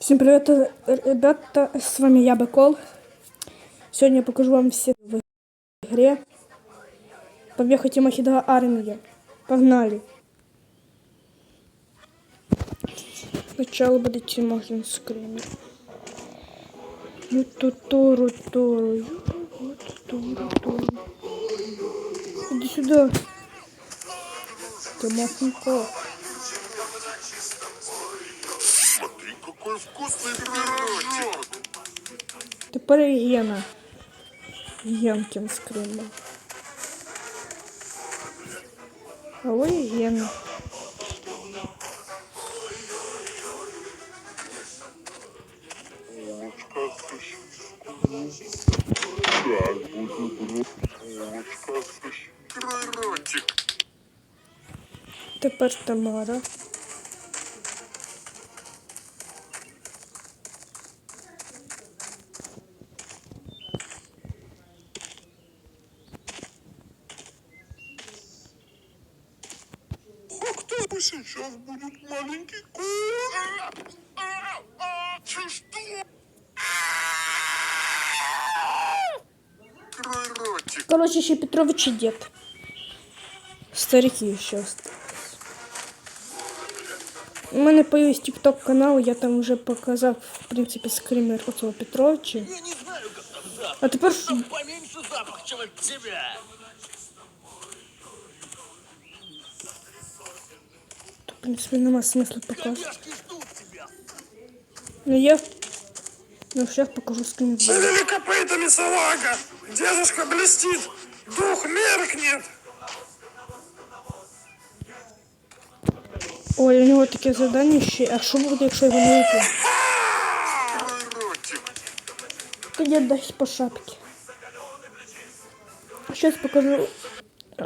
Всем привет, ребята, с вами я, Бекол. Сегодня я покажу вам все в игре. Побег Тимохида армия. Погнали. Сначала будет Тимохин скример. Юту-туру, туру, юту-туру, Иди сюда. Тимохенко. Какой вкусный пирожок! Тепер Єна. Єнкін скример. Алло, Єна. Булочка с ротик. Короче, ще Петрович і дід. Старики ще остались. У мене появився тік-ток канал, я там вже показав, в принципі, скример оцього Петровича. Я не знаю, как там запах. А тепер Там поменьше запах, чем от тебя. в принципі, нема смисла показувати. Кобяшки ждут тебя. Ну я. Ну, сейчас покажу скример. Шевели копытами, салага! Дедушка блестит! Дух меркнет! Ой, у нього таке завдання ще. А що буде, якщо його не ротик. Тоді дасть по шапці. Щас покажу,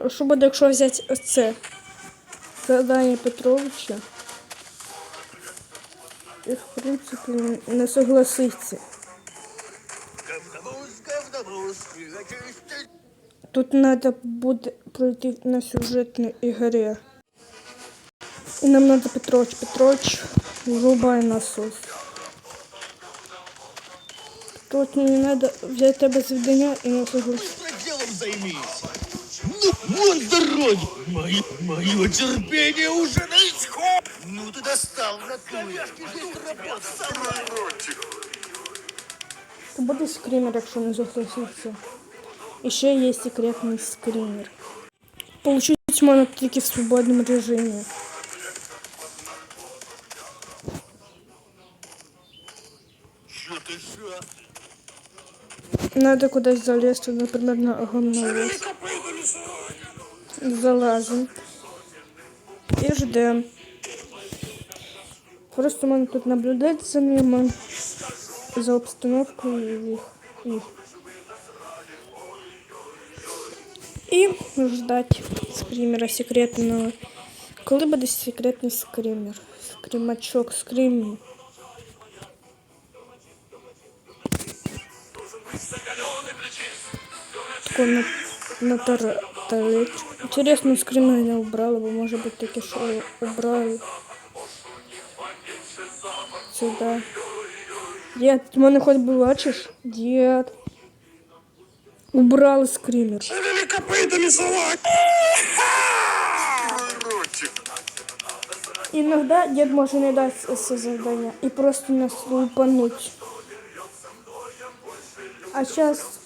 що буде, якщо взяти оце. Завдання Петровича. І, в принципі, не согласиться. Приготовись ты. Тут треба буде пройти на сюжетній ігрі. І нам треба Петрович. Петрович, врубай насос. Петрович, мені треба взяти тебе завдання і займись. Ну, вон с дороги. Мои, моего терпения уже на исход. Ну ты достал в натуре. Кобяшки здесь работают. Крой ротик. Це буде скример, якщо не согласиться. І ще є секретний скример. Получить можна тільки в свободному режимі. Что ты что? Надо кудись залізти, наприклад, на говновоз. Копытами, салага! Залазим. І ждем. Просто можна тут наблюдати за ними, за обстановкою їх. їх. І ждать скримера секретного. Коли буде секретний скример? Скримачок, скрим. Тако на, на тар, тарелочку. Интересно, скример не убрала, бо може бути таке, що убрали. Сюди. Дід, ти мене хоч би бачиш? Дід. Убрали скример. Шевели копытами, ротик. Иногда дед может не дать це завдання и просто нас лупануть. А сейчас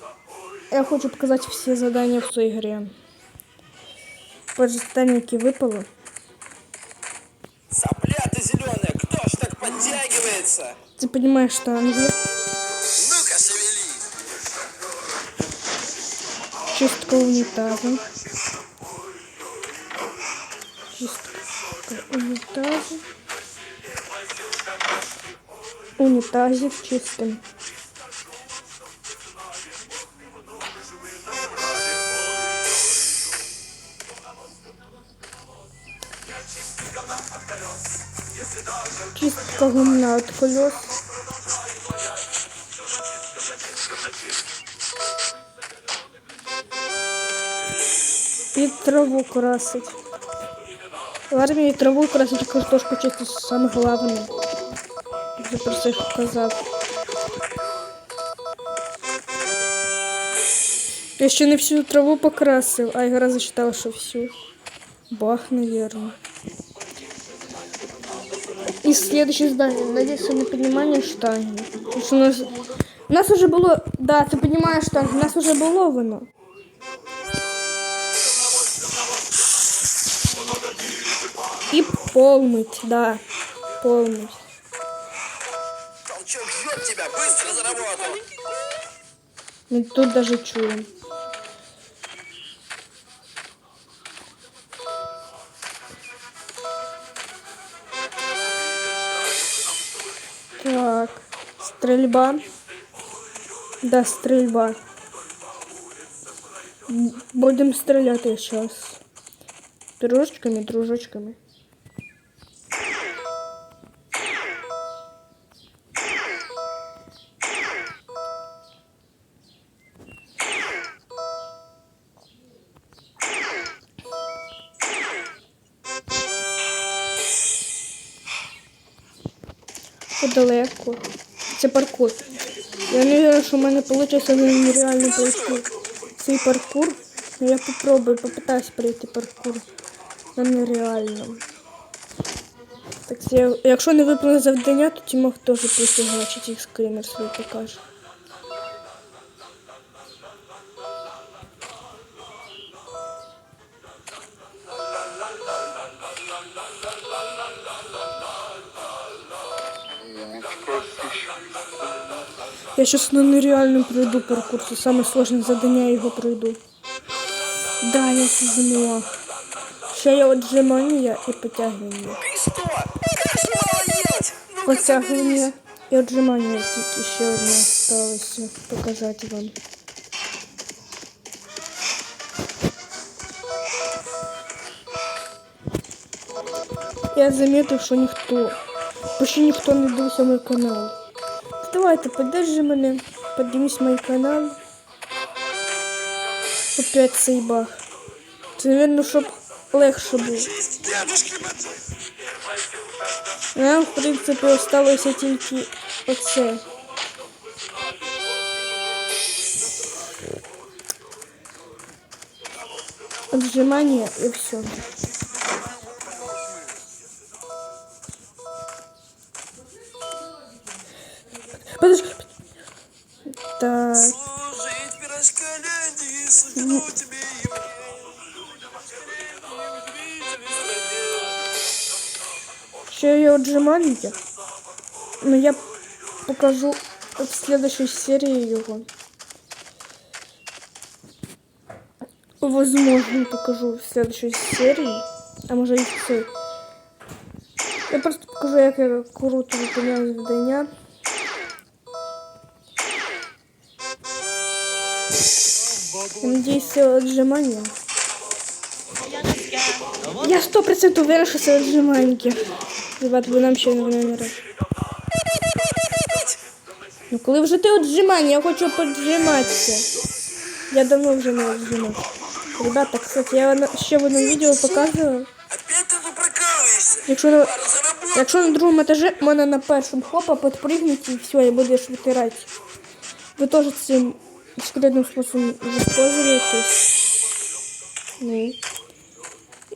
я хочу показать все задания в своей игре. Задание, які випало. Сопля ты зеленая, кто ж так подтягивается? Ты понимаешь, что английский Ну-ка, чистка унитаза. Чистка унитаза. Унитазик чистым. Чистка гумна от колес. Траву красить. В армії траву красить, картошку чистить саме головне. вже про це казав. Я ще не всю траву покрасив, а Ігра зачитала, що всю. Бах, наверное. И следующее здание. Надеюсь, на понимание штанги. У нас... У нас уже було... Да, ти понимаешь штанги. У нас уже було воно. Полмыть, да. Полмыть. Толчок ждет тебя, быстро заработал. Ну тут даже чуем. Так, стрельба. Да, стрельба. Будем стрелять сейчас. Дружочками, дружочками. Подалеко. Це паркур. Я не вірю, що в мене вийде нереально пройти цей паркур. Ну, я попробую, попитаюсь пройти паркур. На нереально. Так, якщо не виповнив завдання, то Тімох теж присягачить їх скринер свій покаже. Я сейчас на нереально пройду паркур. Это самое сложное задание, я его пройду. Да, я зрозуміла. Ще є отжимання і что? Ну-ка Потягування і отжимання тільки ще одне осталося показати вам. Я замітив, що ніхто, почти ніхто не дивився мій канал. Давайте, поддержи мене, подивись мій канал. Опять цей баг. Це, мабуть, щоб легше було. Дедушки, блядь. Нам, в принципі, осталося тільки оце. Отжимання і все. Так. Служить пирожка ляди, судьбу тебе и мне. Ще є отжимання. Ну я покажу в следующей серии його. Возможно, покажу в следующей серии. А може і в цій. Я просто покажу, як я круто виконяю завдання. Надіюсь, це отжимання. Я сто процентов уверен, що це отжиманьки. Ребят, ви нам ще не номера. Ну коли вже ти отжимання, я хочу поджиматися. Я давно вже не отжимав. Ребята, кстати, я ще в одному відео показувала. Якщо на, якщо на другому етажі можна на першому хопа підпригнути і все, і будеш витирати. Ви теж цим секретним способом воспользуєтесь. Ну.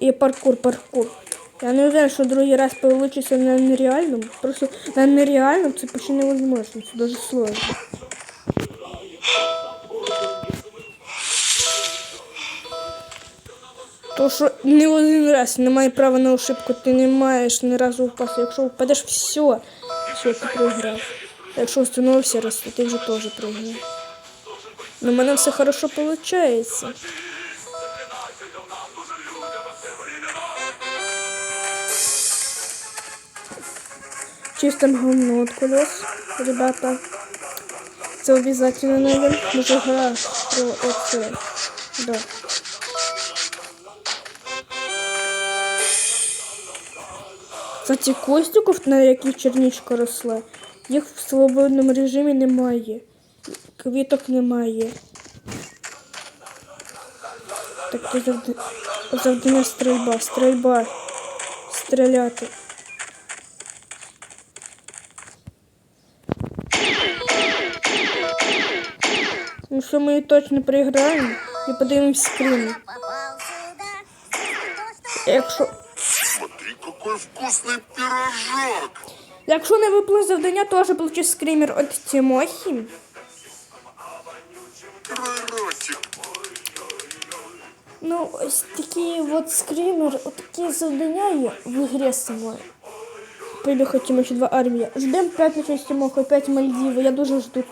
І паркур, паркур. Я не уверен, що другий раз получится на нереальном. Просто на нереальном це почти невозможно. Це дуже сложно. То, що не один раз немає права на ошибку, ти не маєш ні разу впасти. Якщо впадеш, все, все, ти проіграв. Якщо встановився раз, то ти вже теж проіграв. Ну, в мене все хорошо виходить. Чистим говно от колес, ребята. Це обязательно надо. Може гра про оце. Да. Кстати, костюків, на яких черничка росла, їх в свободному режимі немає квіток немає. Так то завд... завдання стрільба, стрільба, стріляти. Ну що ми її точно проіграємо і подивимось скріни. Якщо... Смотри, какой вкусний пирожок! Якщо не виплив завдання, теж получить скример. від тимохи. Ну, ось такі от скрімер, от такі завдання є в ігрі самої. Поїхати Тимохи 2 армія. Ждем п'ятницю з Тимохою, 5 Мальдіви. Я дуже жду.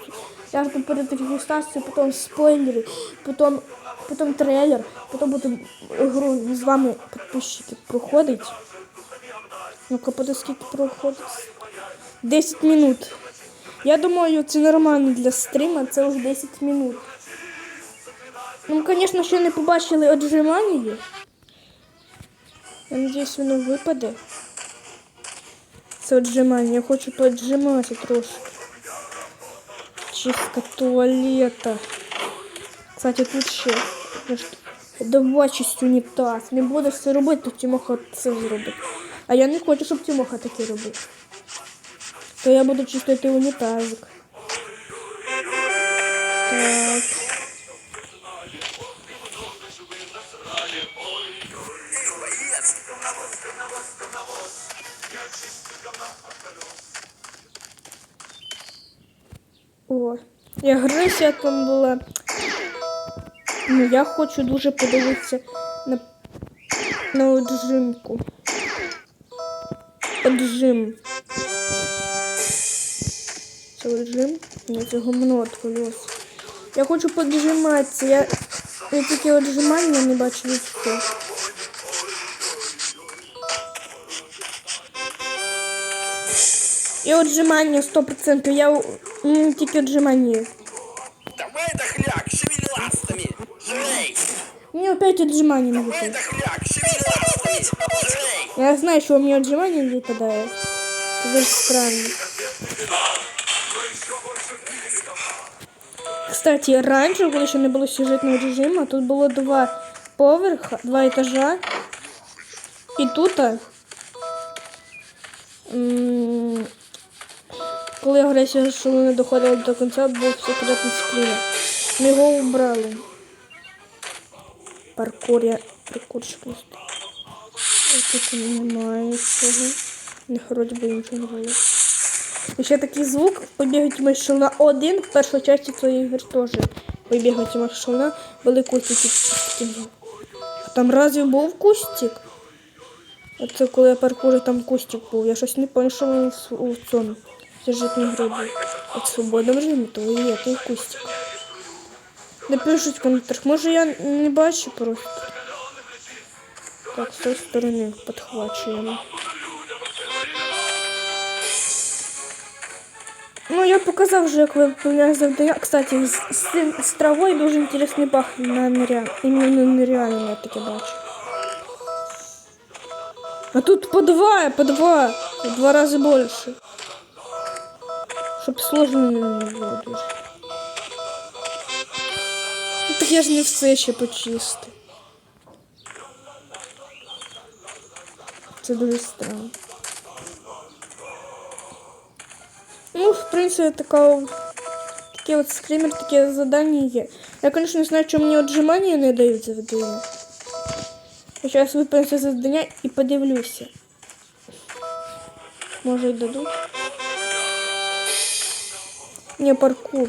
Я жду перед регістрацією, потім спойлери, потім, потім трейлер, потім буду гру з вами підписчики проходить. Ну-ка, скільки проходить? 10 минут. Я думаю, це нормально для стріма, це вже 10 минут. Ну, звісно, ще не побачили отжимання. Я надіюсь, воно випаде. Це отжимання. Я хочу поотжимати трошки. Чистка туалета. Кстати, тут ще. Давай чистю унітаз. Не будеш це робити, то Тимоха це зробить. А я не хочу, щоб Тимоха таке робив. То я буду чистити унітазик. Так. О, і агресія там була. Ну, я хочу дуже подивитися на, на отжимку. Отжим. Це отжим? Ні, це гомно від колес. Я хочу поджиматися. Я, я таке отжимання не бачу від. І отжимання 100%. Я м, тільки отжимання. Давай дохляк, шевели ластами. Жрей. Мені опять отжимання не Давай випадає. дохляк, шевели ластами. Жрей. Я знаю, що мені отжимання не випадає. Це дуже странно. Кстати, раніше, коли ще не було сюжетного режиму, тут було два поверха, два етажа. І тут, м, Коли агресія шоу не доходила до кінця, був секретний скрін. Ми його убрали. Паркур, я паркурщик не. Тут немає цього. Не вроді би нічого не було. І ще такий звук побігають машина один в першій часті цієї ігри теж. Побігають машина, були кустики. А там разве був кустик? Оце коли я паркурю, там кустик був. Я щось не пам'ятаю, що він у цьому. Сюжетній грі був. От в свободному режимі, то і є той кустик. Напишіть в коментарях. Може я не бачу просто. Так, з цієї сторони підхвачуємо. Ну, я показав вже, як виповняю завдання. Кстати, з, з, з травою дуже інтересний пах на нереально. Іменно нереально я таке бачу. А тут по два, по два. В два рази більше. Щоб сложно не було дуже. Ну, так я ж не все ще почистив. Це дуже странно. Ну, в принципі, така, такі от скример, такі завдання є. Я, звісно, не знаю, чому мені отжимання не дають завдання. Я зараз виповню це завдання і подивлюся. Може й дадуть. Не, паркур.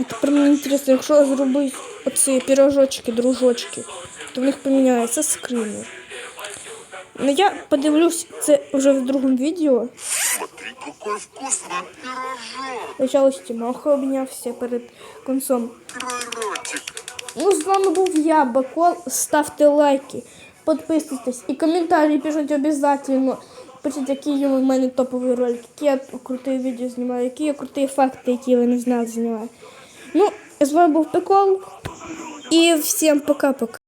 А тепер мені інтересно, якщо зробити оці пірожочки, дружочки, то в них поміняється скример. Ну я подивлюсь це вже в другому відео. Смотри, какой вкусный пирожок. Спочатку Тимоха обнявся перед концом. Крой. Ну, з вами був я, Бакол. Ставте лайки, підписуйтесь і коментарі пишіть обов'язково. Пишіть, які в мене топові ролики, які я круті відео знімаю, які я круті факти, які ви не знали, знімаю. Ну, з вами був Пикол. І всім пока-пока.